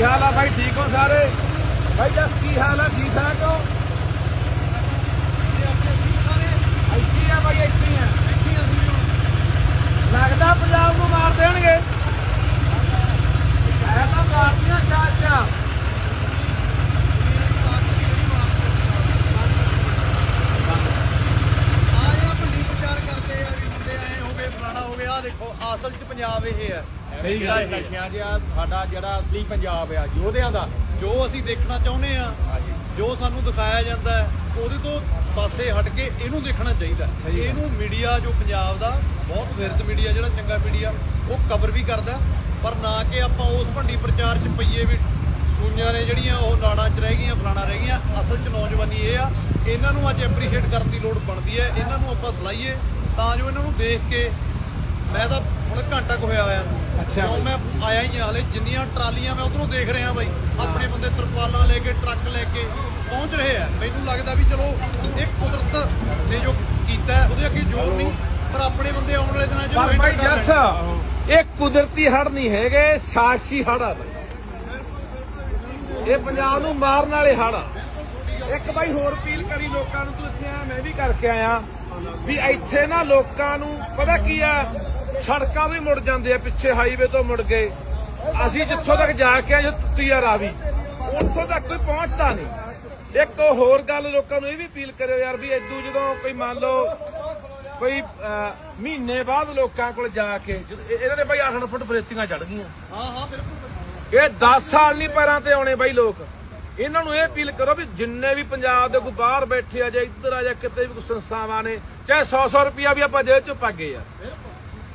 ਕੀ ਹਾਲ ਆ ਭਾਈ ਠੀਕ ਹੋ ਸਾਰੇ? ਭਾਈ ਜਸ, ਕੀ ਹਾਲ ਆ? ਠੀਕ ਠਾਕ ਹੋ ਇੱਥੇ ਆ ਬਾਈ ਇੱਥੇ ਆ ਲੱਗਦਾ ਪੰਜਾਬ ਨੂੰ ਮਾਰ ਦੇਣਗੇ ਇਹ ਤਾਂ ਮਾਰਦੀਆਂ ਸ਼ਾਸ਼ਾ ਆ ਜਿਹੜਾ ਭੰਡੀ ਪ੍ਰਚਾਰ ਕਰਦੇ ਆ ਵੀ ਮੁੰਡੇ ਆਏ ਹੋ ਗਏ ਫਲਾਣਾ ਹੋ ਗਿਆ ਆ ਦੇਖੋ ਅਸਲ 'ਚ ਪੰਜਾਬ ਇਹ ਹੈ। ਸਹੀ ਗੱਲ ਹੈ। ਨਸ਼ਿਆਂ ਜਿਹਾ ਸਾਡਾ ਜਿਹੜਾ ਅਸਲੀ ਪੰਜਾਬ ਆ ਯੋਧਿਆਂ ਦਾ ਜੋ ਅਸੀਂ ਦੇਖਣਾ ਚਾਹੁੰਦੇ ਆ ਜੋ ਸਾਨੂੰ ਦਿਖਾਇਆ ਜਾਂਦਾ ਹੈ ਉਹਦੇ ਤੋਂ ਪਾਸੇ ਹਟ ਕੇ ਇਹਨੂੰ ਦੇਖਣਾ ਚਾਹੀਦਾ। ਇਹਨੂੰ ਮੀਡੀਆ ਜੋ ਪੰਜਾਬ ਦਾ ਬਹੁਤ ਫਿਰਤ ਮੀਡੀਆ ਜਿਹੜਾ ਚੰਗਾ ਮੀਡੀਆ ਉਹ ਕਵਰ ਵੀ ਕਰਦਾ ਪਰ ਨਾ ਕਿ ਆਪਾਂ ਉਸ ਭੰਡੀ ਪ੍ਰਚਾਰ 'ਚ ਪਈਏ ਵੀ ਸੂਈਆਂ ਨੇ ਜਿਹੜੀਆਂ ਉਹ ਨਾੜਾਂ 'ਚ ਰਹਿ ਗਈਆਂ ਫਲਾਣਾ ਰਹਿ ਗਈਆਂ। ਅਸਲ 'ਚ ਨੌਜਵਾਨੀ ਇਹ ਆ ਇਹਨਾਂ ਨੂੰ ਅੱਜ ਐਪਰੀਸ਼ੀਏਟ ਕਰਨ ਦੀ ਲੋੜ ਬਣਦੀ ਹੈ ਇਹਨਾਂ ਨੂੰ ਆਪਾਂ ਸਲਾਈਏ ਤਾਂ ਜੋ ਇਹਨਾਂ ਨੂੰ ਦੇਖ ਕੇ ਮੈਂ ਤਾਂ ਹੁਣ ਘੰਟਾ ਕੁ ਹੋਇਆ ਹੋਇਆ। ਅੱਛਾ। ਕਿਉਂ ਮੈਂ ਆਇਆ ਹੀ ਹਾਂ ਹਲੇ? ਜਿੰਨੀਆਂ ਟਰਾਲੀਆਂ ਮੈਂ ਉਧਰੋਂ ਦੇਖ ਰਿਹਾ ਬਾਈ। ਆਪਣੇ ਬੰਦੇ ਤਰਪਾਲਾਂ ਲੈ ਕੇ ਟਰੱਕ ਲੈ ਕੇ ਪਹੁੰਚ ਰਹੇ ਆ। ਮੈਨੂੰ ਲੱਗਦਾ ਵੀ ਚਲੋ ਇਹ ਕੁਦਰਤ ਨੇ ਜੋ ਕੀਤਾ ਹੈ, ਉਹਦੇ ਅੱਗੇ ਜ਼ੋਰ ਨਹੀਂ। ਪਰ ਆਪਣੇ ਬੰਦੇ ਆਉਣ ਵਾਲੇ ਦਿਨਾਂ 'ਚ ਪਰ ਕਰ ਜਸ ਲੈਣਗੇ। ਇਹ ਕੁਦਰਤੀ ਹੜ ਨਹੀਂ ਹੈਗੇ ਸਾਜ਼ਿਸ਼ੀ ਹੜ ਆ ਬਾਈ। ਇਹ ਪੰਜਾਬ ਨੂੰ ਮਾਰਨ ਵਾਲੇ ਹੜ ਆ। ਇੱਕ ਬਾਈ ਹੋਰ ਅਪੀਲ ਕਰੀ ਲੋਕਾਂ ਨੂੰ ਤੂੰ ਇੱਥੇ ਆ ਮੈਂ ਵੀ ਕਰਕੇ ਆਇਆ। ਵੀ ਇੱਥੇ ਨਾ ਲੋਕਾਂ ਨੂੰ ਪਤਾ ਕੀ ਆ? ਸੜਕਾਂ ਵੀ ਮੁੜ ਜਾਂਦੇ ਆ ਪਿੱਛੇ ਹਾਈਵੇ ਤੋਂ ਮੁੜ ਗਏ। ਅਸੀਂ ਜਿੱਥੋਂ ਤੱਕ ਜਾ ਕੇ ਆਏ, ਜੋ ਆ ਰਾਵੀ ਉੱਥੋਂ ਤੱਕ ਕੋਈ ਪਹੁੰਚਦਾ ਨਹੀਂ। ਇੱਕ ਹੋਰ ਗੱਲ ਲੋਕਾਂ ਨੂੰ ਇਹ ਵੀ ਅਪੀਲ ਕਰਿਓ ਯਾਰ ਵੀ ਇਦੋਂ ਜਦੋਂ ਕੋਈ ਮੰਨ ਲਓ ਕੋਈ ਮਹੀਨੇ ਬਾਅਦ ਲੋਕਾਂ ਕੋਲ ਜਾ ਕੇ ਇਹਨਾਂ ਦੇ ਬਾਈ 8 ਫੁੱਟ ਬਰੇਤੀਆਂ ਚੜ ਗਈਆਂ। ਹਾਂ ਹਾਂ ਬਿਲਕੁਲ ਇਹ 10 ਸਾਲ ਨਹੀਂ ਪੈਰਾਂ ਤੇ ਆਉਣੇ ਬਾਈ ਲੋਕ। ਇਹਨਾਂ ਨੂੰ ਇਹ ਅਪੀਲ ਕਰੋ ਵੀ ਜਿੰਨੇ ਵੀ ਪੰਜਾਬ ਦੇ ਕੋਈ ਬਾਹਰ ਬੈਠੇ ਆ ਜਾਂ ਇੱਧਰ ਆ ਜਾਂ ਕਿਤੇ ਵੀ ਕੋਈ ਸੰਸਥਾਵਾਂ ਨੇ, ਚਾਹੇ 100-100 ਰੁਪਿਆ ਵੀ ਆਪਾਂ ਜੇਬ ਚੋਂ ਪਾਗੇ ਆ।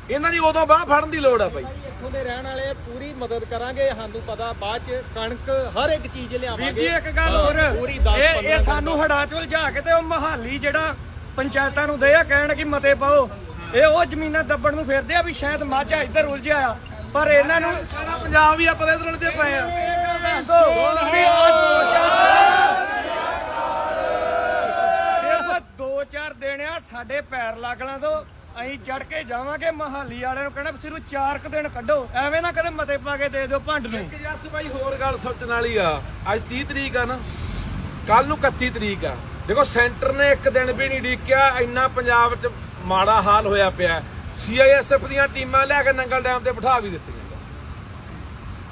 ਇਹਨਾਂ ਦੀ ਉਦੋਂ ਬਾਹ ਫੜਨ ਦੀ ਲੋੜ ਆ ਬਾਈ। ਇੱਥੋਂ ਦੇ ਰਹਿਣ ਵਾਲੇ ਪੂਰੀ ਮਦਦ ਕਰਾਂਗੇ ਸਾਨੂੰ ਪਤਾ ਬਾਅਦ ਚ ਕਣਕ ਹਰ ਇੱਕ ਚੀਜ਼ ਲਿਆਵਾਂਗੇ। ਵੀਰ ਜੀ ਇੱਕ ਗੱਲ ਹਾਂ, ਹੋਰ ਪੂਰੀ 10 ਇਹ ਇਹ ਸਾਨੂੰ ਹੜਾ ਚ ਉਲਝਾ ਕੇ ਤੇ ਉਹ ਮਹਾਲੀ ਜਿਹੜਾ ਪੰਚਾਇਤਾਂ ਨੂੰ ਦੇ ਆ ਕਹਿਣ ਕਿ ਮਤੇ ਪਾਓ। ਇਹ ਉਹ ਜ਼ਮੀਨਾਂ ਦੱਬਣ ਨੂੰ ਫਿਰਦੇ ਆ ਵੀ ਸ਼ਾਇਦ ਮਾਝਾ ਇੱਧਰ ਉਲਝਿਆ ਆ ਪਰ ਇਹਨਾਂ ਨੂੰ ਸਾਰਾ ਪੰਜਾਬ ਵੀ ਆਪਾਂ ਇਧਰ ਤੇ ਪਏ ਆ। ਦੋ ਸਿਰਫ ਦੋ ਚਾਰ ਦਿਨ ਆ ਸਾਡੇ ਪੈਰ ਲੱਗਣਾ ਤੋਂ। ਅਸੀਂ ਚੜ ਕੇ ਜਾਵਾਂਗੇ ਮਹਾਲੀ ਵਾਲਿਆਂ ਨੂੰ ਕਹਿਣਾ ਵੀ ਸਿਰਫ ਕੁ ਦਿਨ ਕੱਢੋ। ਐਵੇਂ ਨਾ ਕਦੇ ਮਤੇ ਪਾ ਕੇ ਦੇ ਦਿਓ ਭੰਡ ਨੂੰ। ਇੱਕ ਜੱਸ ਬਾਈ ਹੋਰ ਗੱਲ ਸੋਚਣ ਵਾਲੀ ਆ। ਅੱਜ 30 ਤਰੀਕ ਆ ਨਾ ਕੱਲ ਨੂੰ 31 ਤਰੀਕ ਆ। ਦੇਖੋ ਸੈਂਟਰ ਨੇ ਇੱਕ ਦਿਨ ਵੀ ਨਹੀਂ ਡੀਕਿਆ ਇੰਨਾ ਪੰਜਾਬ 'ਚ ਮਾੜਾ ਹਾਲ ਹੋਇਆ ਪਿਆ। ਸੀਆਈਐਸਐਫ ਦੀਆਂ ਟੀਮਾਂ ਲੈ ਕੇ ਨੰਗਲ ਡੈਮ ਤੇ ਬਿਠਾ ਵੀ ਦਿੱਤੀਆਂ।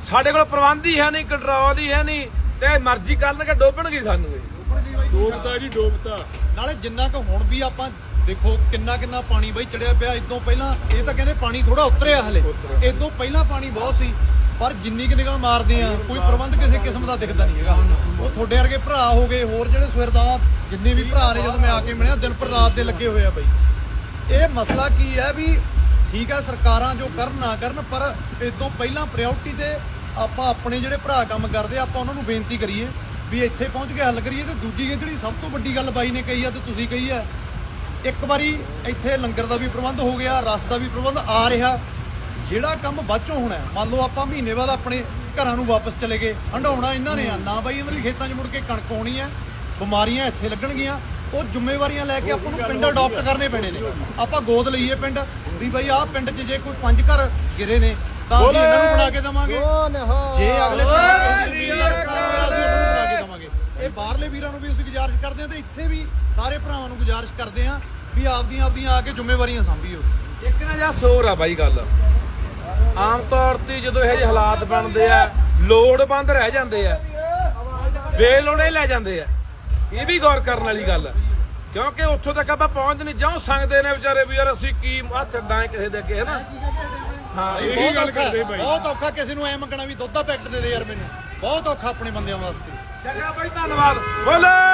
ਸਾਡੇ ਕੋਲ ਪ੍ਰਬੰਧ ਹੀ ਹੈ ਨਹੀਂ ਕੰਟਰੋਲ ਹੀ ਹੈ ਨਹੀਂ ਤੇ ਮਰਜ਼ੀ ਕਰਨਗੇ ਡੋਬਣਗੇ ਸਾਨੂੰ ਇਹ। ਡੋਬਤਾ ਜੀ ਡੋਬਤਾ। ਨਾਲੇ ਜਿੰਨਾ ਕੁ ਹੁਣ ਵੀ ਆਪਾਂ ਦੇਖੋ ਕਿੰਨਾ ਕਿੰਨਾ ਪਾਣੀ ਬਾਈ ਚੜਿਆ ਪਿਆ ਇਦੋਂ ਪਹਿਲਾਂ ਇਹ ਤਾਂ ਕਹਿੰਦੇ ਪਾਣੀ ਥੋੜਾ ਉਤਰਿਆ ਹਲੇ। ਇਦੋਂ ਪਹਿਲਾਂ ਪਾਣੀ ਬਹੁਤ ਸੀ ਪਰ ਜਿੰਨੀ ਕਿ ਨਿਗਾਹ ਮਾਰਦੇ ਆ ਕੋਈ ਪ੍ਰਬੰਧ ਕਿਸੇ ਕਿਸਮ ਦਾ ਦਿਖਦਾ ਨਹੀਂ ਹੈਗਾ। ਉਹ ਤੁਹਾਡੇ ਵਰਗੇ ਭਰਾ ਹੋ ਗਏ ਹੋਰ ਜਿਹੜੇ ਸਵੇਰਦਾ ਜਿੰਨੇ ਵੀ ਭਰਾ ਨੇ ਜਦੋਂ ਮੈਂ ਆ ਕੇ ਮਿਲਿਆ ਦਿਨ ਪਰ ਰਾਤ ਦੇ ਲੱਗੇ ਹੋਏ ਆ ਬਾਈ। ਇਹ ਮਸਲਾ ਕੀ ਹੈ ਵੀ ਠੀਕ ਹੈ ਸਰਕਾਰਾਂ ਜੋ ਕਰਨ ਨਾ ਕਰਨ ਪਰ ਇਦੋਂ ਪਹਿਲਾਂ ਪ੍ਰਾਇੋਰਟੀ ਤੇ ਆਪਾਂ ਆਪਣੇ ਜਿਹੜੇ ਭਰਾ ਕੰਮ ਕਰਦੇ ਆ, ਆਪਾਂ ਉਹਨਾਂ ਨੂੰ ਬੇਨਤੀ ਕਰੀਏ ਵੀ ਇੱਥੇ ਪਹੁੰਚ ਕੇ ਹੱਲ ਕਰੀਏ ਤੇ ਦੂਜੀ ਜਿਹੜੀ ਸਭ ਤੋਂ ਵੱਡੀ ਗੱਲ ਬਾਈ ਨੇ ਕਹੀ ਆ ਤੇ ਤੁਸੀਂ ਕਹੀ ਆ ਇੱਕ ਵਾਰੀ ਇੱਥੇ ਲੰਗਰ ਦਾ ਵੀ ਪ੍ਰਬੰਧ ਹੋ ਗਿਆ ਰਸ ਦਾ ਵੀ ਪ੍ਰਬੰਧ ਆ ਰਿਹਾ। ਜਿਹੜਾ ਕੰਮ ਬਾਅਦੋਂ ਹੋਣਾ ਮੰਨ ਲਓ ਆਪਾਂ ਮਹੀਨੇ ਬਾਅਦ ਆਪਣੇ ਘਰਾਂ ਨੂੰ ਵਾਪਸ ਚਲੇ ਗਏ ਹੰਡਾਉਣਾ ਇਹਨਾਂ ਨੇ ਆ ਨਾ ਬਾਈ ਇਹਨਾਂ ਦੀ ਖੇਤਾਂ 'ਚ ਮੁੜ ਕੇ ਕਣਕ ਆਉਣੀ ਹੈ ਬਿਮਾਰੀਆਂ ਇੱਥੇ ਲੱਗਣਗੀਆਂ ਉਹ ਜ਼ਿੰਮੇਵਾਰੀਆਂ ਲੈ ਕੇ ਆਪਾਂ ਨੂੰ ਪਿੰਡ ਅਡਾਪਟ ਕਰਨੇ ਪੈਣੇ ਨੇ। ਆਪਾਂ ਗੋਦ ਲਈਏ ਪਿੰਡ ਵੀ ਬਾਈ ਆਹ ਪਿੰਡ 'ਚ ਜੇ ਕੋਈ ਪੰਜ ਘਰ ਗਿਰੇ ਨੇ ਤਾਂ ਅਸੀਂ ਇਹਨਾਂ ਨੂੰ ਬਣਾ ਕੇ ਦੇਵਾਂਗੇ। ਜੇ ਅਗਲੇ ਬਾਹਰਲੇ ਵੀਰਾਂ ਨੂੰ ਵੀ ਅਸੀਂ ਗੁਜ਼ਾਰਿਸ਼ ਕਰਦੇ ਹਾਂ ਤੇ ਇੱਥੇ ਵੀ ਸਾਰੇ ਭਰਾਵਾਂ ਨੂੰ ਗੁਜ਼ਾਰਿਸ਼ ਕਰਦੇ ਹਾਂ ਵੀ ਆਪਦੀਆਂ ਆਪਦੀਆਂ ਆ ਕੇ ਜ਼ਿੰਮੇਵਾਰੀਆਂ ਸੰਭੀਓ। ਇੱਕ ਨਾ ਜਾਂ ਸੋਰ ਆ ਬਾਈ ਗੱਲ। ਆਮ ਤੌਰ ਤੇ ਜਦੋਂ ਇਹੋ ਜਿਹੇ ਹਾਲਾਤ ਬਣਦੇ ਆ ਲੋੜਵੰਦ ਰਹਿ ਜਾਂਦੇ ਆ। ਬੇਲੋੜੇ ਲੈ ਜਾਂਦੇ ਆ। ਇਹ ਵੀ ਗੌਰ ਕਰਨ ਵਾਲੀ ਗੱਲ ਆ। ਕਿਉਂਕਿ ਉੱਥੋਂ ਤੱਕ ਆਪਾਂ ਪਹੁੰਚ ਨਹੀਂ ਜਾਉ ਸੰਗਦੇ ਨੇ ਵਿਚਾਰੇ ਵੀ ਯਾਰ ਅਸੀਂ ਕੀ ਹੱਥ ਦਾਂ ਕਿਸੇ ਦੇ ਅੱਗੇ ਹੈ ਨਾ ਹਾਂ ਇਹੀ ਗੱਲ ਕਰਦੇ ਬਾਈ। ਬਹੁਤ ਔਖਾ ਕਿਸੇ ਨੂੰ ਐ ਮੰਗਣਾ ਵੀ ਦੁੱਧ ਦਾ ਪੈਕਟ ਦੇ ਦੇ ਯਾਰ ਮੈਨੂੰ। ਬਹੁਤ ਔਖਾ ਆਪਣੇ ਬੰਦਿਆਂ ਵਾਸਤੇ। ਚੰਗਾ ਬਾਈ ਧੰਨਵਾਦ। ਬੋਲੇ।